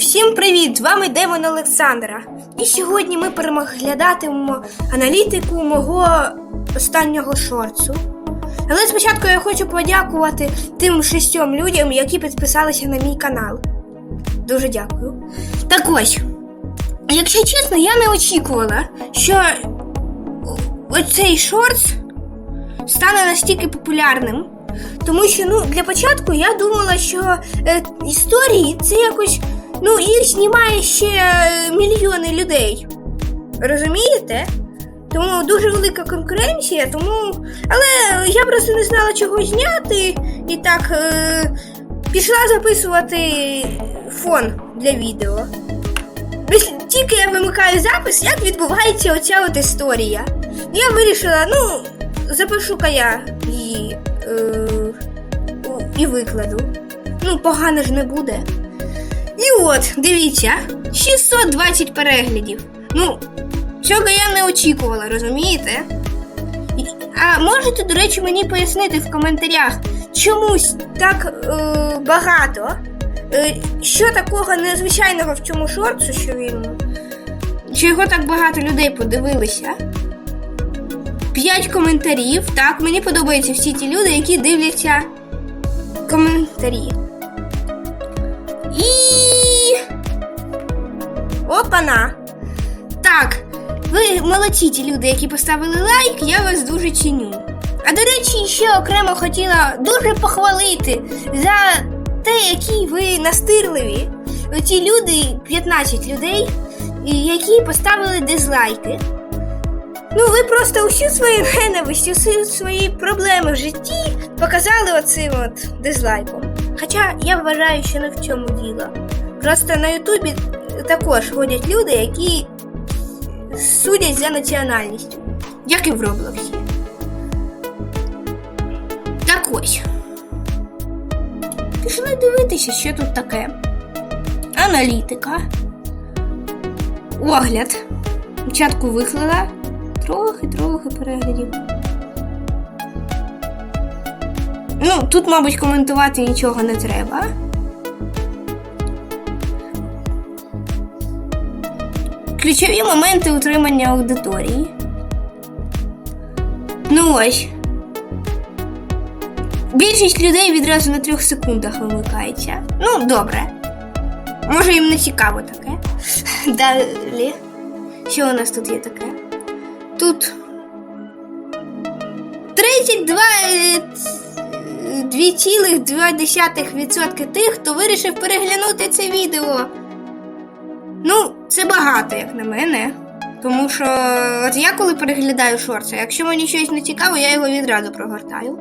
Всім привіт! З вами Демон Олександра. І сьогодні ми переглядатимемо аналітику мого останнього шорцу. Але спочатку я хочу подякувати тим шістьом людям, які підписалися на мій канал. Дуже дякую. Так ось, якщо чесно, я не очікувала, що оцей шортс стане настільки популярним. Тому що ну, для початку я думала, що е, історії це якось. Ну, їх знімає ще е, мільйони людей. Розумієте? Тому дуже велика конкуренція, тому. Але я просто не знала, чого зняти. І так е, пішла записувати фон для відео. Ось Тільки я вимикаю запис, як відбувається оця от історія. Я вирішила, ну, запишу-ка я її е, і викладу. Ну, погано ж не буде. І от, дивіться, 620 переглядів. Ну, цього я не очікувала, розумієте? А можете, до речі, мені пояснити в коментарях, чомусь так е, багато? Е, що такого незвичайного в цьому шорцу, що він. Що його так багато людей подивилися? П'ять коментарів. Так, мені подобаються всі ті люди, які дивляться коментарі. І. Опана! Так, ви молодці ті люди, які поставили лайк, я вас дуже ціню. А до речі, ще окремо хотіла дуже похвалити за те, які ви настирливі. Ті люди, 15 людей, які поставили дизлайки. Ну, ви просто усю свою ненависть, усі свої проблеми в житті показали оцим от дизлайком. Хоча я вважаю, що не в цьому діло. Просто на Ютубі також ходять люди, які судять за національністю, як і в Роблоксі. Так ось. Пішли дивитися, що тут таке. Аналітика. Огляд. Спочатку виклала. Трохи-трохи переглядів. Ну, тут, мабуть, коментувати нічого не треба. Ключові моменти утримання аудиторії. Ну ось. Більшість людей відразу на трьох секундах вимикається. Ну, добре. Може, їм не цікаво таке. Далі. Що у нас тут є таке? Тут 32 е, ц- 2,2% тих, хто вирішив переглянути це відео. Ну, це багато, як на мене. Тому що от я коли переглядаю шорти, якщо мені щось не цікаво, я його відразу прогортаю.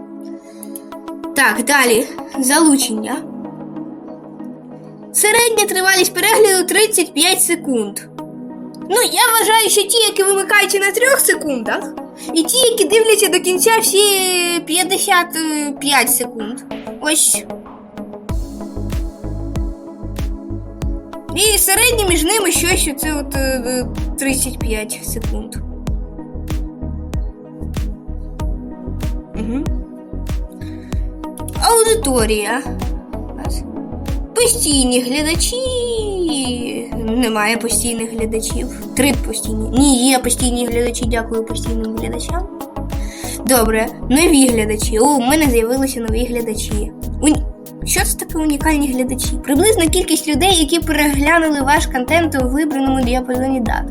Так, далі. Залучення. Середня тривалість перегляду 35 секунд. Ну, я вважаю, що ті, які вимикаються на трьох секундах, і ті, які дивляться до кінця всі 55 секунд. Ось. І середнє між ними щось оце от е, е, 35 секунд. Угу. Аудиторія. Постійні глядачі. Немає постійних глядачів. Три постійні. Ні, є постійні глядачі, дякую постійним глядачам. Добре, нові глядачі. У мене з'явилися нові глядачі. Що це таке унікальні глядачі? Приблизна кількість людей, які переглянули ваш контент у вибраному діапазоні дат.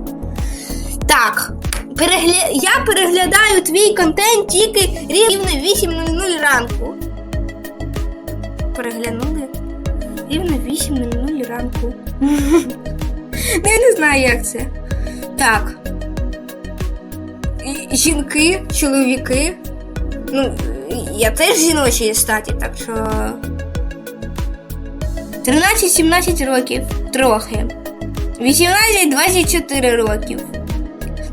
Так, перегля... я переглядаю твій контент тільки рівно 8.00 ранку. Переглянули? Рівно 8.00 ранку. Ну, я не знаю, як це. Так. Жінки, чоловіки. Ну, я теж жіночої статі, так що. 13-17 років. Трохи. 18-24 років.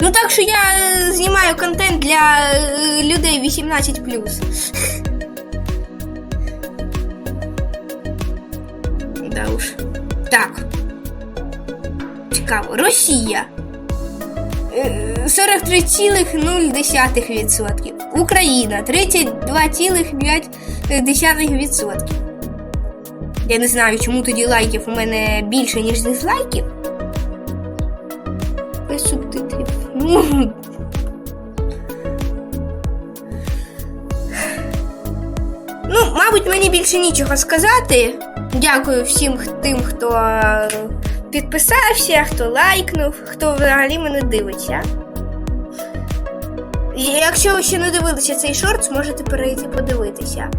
Ну так що я е, знімаю контент для е, людей 18 Да уж. Так. Цікаво. Росія. Е, 43,0%. Україна 32,5%. Я не знаю, чому тоді лайків у мене більше, ніж дизлайків. Без субтитрів. Ну. Мабуть, мені більше нічого сказати. Дякую всім тим, хто е, підписався, хто лайкнув, хто взагалі мене дивиться. Якщо ви ще не дивилися цей шорт, зможете перейти подивитися.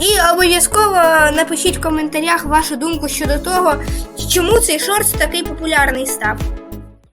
І обов'язково напишіть в коментарях вашу думку щодо того, чому цей шорт такий популярний став.